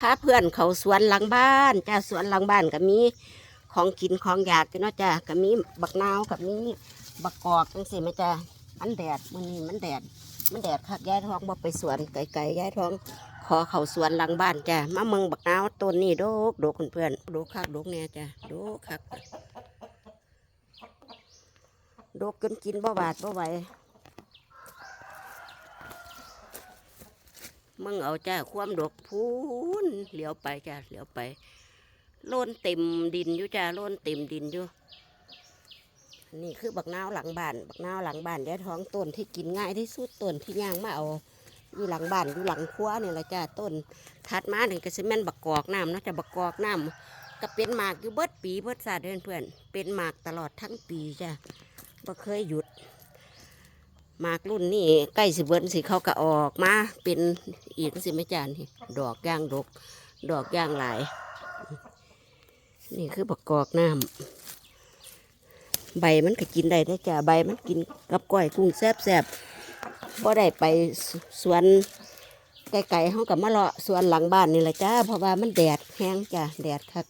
พาเพื่อนเขาสวนหลังบ้านจ้าสวนหลังบ้านก็มีของกินของอยากจ้ะเนาะจ้าก็มีบักนาวกับมีบักกอกจังสิแม่จ้ามันแดดมันนี้มันแดด มันแดดคักย้ายท้องบ่ไปสวนไกลๆย้ายท้องขอเขาสวนหลังบ้านจ้ามาเมืองบักนาวต้นนี้โดกโดกเพื่อนโดกคักโดกแน่จ้าโดกคักโดกจนกินบ่บาดบ่ไหว มึงเอาจ้าความดกพูนเหลียวไปจ้าเหลียวไปโล่นเต็มดินอยู่จ้าโล่นเต็มดินอยู่นี่คือบักนาวหลังบ้านบักนาวหลังบ้านยายท้องต้นที่กินง่ายที่สุดต้นที่ย่างมาเอาอยู่หลังบ้านอยู่หลังครัวนี่แหละจ้าต้นถัดมาถึงก็สิแม่นบักกอกน้ำนาะจ้าบักกอกน้ำก็เป็นหมากอยู่เบิดปีเบิดศาสตร์เพื่อนเป็นหมากตลอดทั้งปีจ้าบ่เคยหยุด มากรุ่นนี่ใกล้สิเบิ้นสิเขาก็ออกมาเป็นอีกสิไม่จานี่ดอกย่างดก ดอกย่างหลาย นี่คือบักกอกน้ำใบมันก็กินได้ได้อจ้าใบมันกินกับก้อยกุ้งแซ่บแซ่บๆบ่ได้ไปสวนไกลๆเขากับมาเลาะสวนหลังบ้านนี่แหละจ้าเพราะว่ามันแดดแห้งจ้าแดดคัก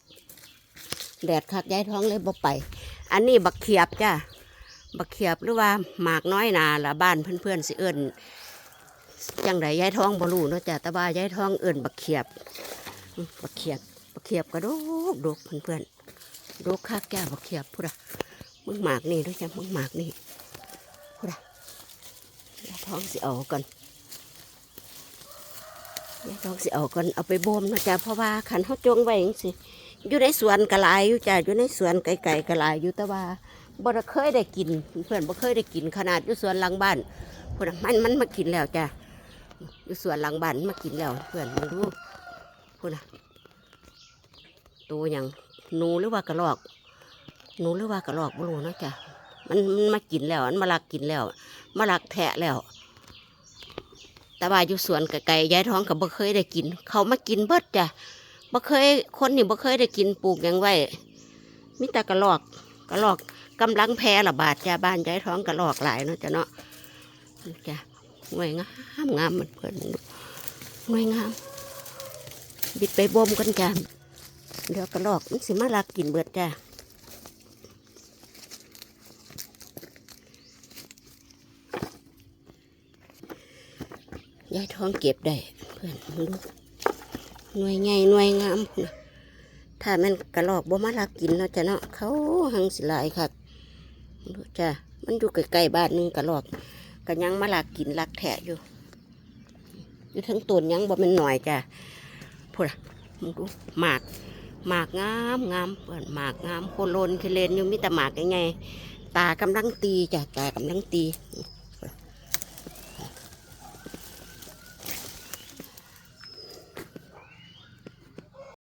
แดดคักย้ายท้องเลยบ่ไป อันนี้บักเขียบจ้า บักเขียบหรือว่าหมากน้อยนาละบ้านเพื่อนๆสิเอิญจังไดยายท้องบรูเนาะจ้ะต่ว่ายายท้องเอิญบักเขียบบักเขียบบักเขียบก็ดกดกเพื่อนๆดกคักแก่บักเขียบพูดอะมึงหมากนี่ด้วยจ้ะมึงหมากนี่พูดอะยายท้องสิเอาก่อนยายท้องสิเอาก่อนเอาไปบ่มเนาะจ้ะเพราะว่าขันเขาจงไว้จังสิอยู่ในสวนกะลายอยู่จ้ะอยู่ในสวนไกลๆกะลายอยู่ตาบ่ได้เคยได้กิน เพื่อนบ่เคยได้กินขนาดอยู่สวนหลังบ้านพุ่นน่ะมันมันมากินแล้วจ้ะอยู่สวนหลังบ้านมากินแล้ว เพื่อนมาดูพุ่นน่ะตัวอย่างหนูหรือว่ากระรอกหนูหรือว่ากระรอกบ่รู้นะจ้ะมันมันมากินแล้วมันมาลักกินแล้วมาลักแทะแล้ว แต่ว่าอยู่สวนไกลๆยายท้องก็บ่เคยได้กิน เขามากินเบิดจ้ะบ่เคยคนนี่บ่เคยได้กินปลูกหยังไว้มีแต่กระรอกกระรอก กำลังแพร่ระบาดจ้าบ้านย้ายท้องกระลอกหลายเนาะจ้ะเนาะจ้ะงวยงามงามมันเพิ่นงวยงาม บิดไปบ่มกันจ้ะเดี๋ยวกระลอกมันสิมาลักกินเบิดจ้ะย้ายท้องเก็บได้เพื่อนมึงดูหน่วยใหญ่หน่วยงามนะถ้าแมันกระลอกบ่มาลักกินเนาะจ้ะเนาะเขาหังสิลายค่ะ จ้ะมันอยู่ใกล้ๆบ้านนึงกระลอกก็ยังมาลากกินลักแทะอยู่ อยู่ทั้งตัวยังบ่แมันหน่อยจ้ะพูดอะมึงดูหมากหมากงามงามเปิดหมากงามโคโลนเคเลนอยู่มิแต่หมากยังไงตากำลังตีจ้ะตากำลังตี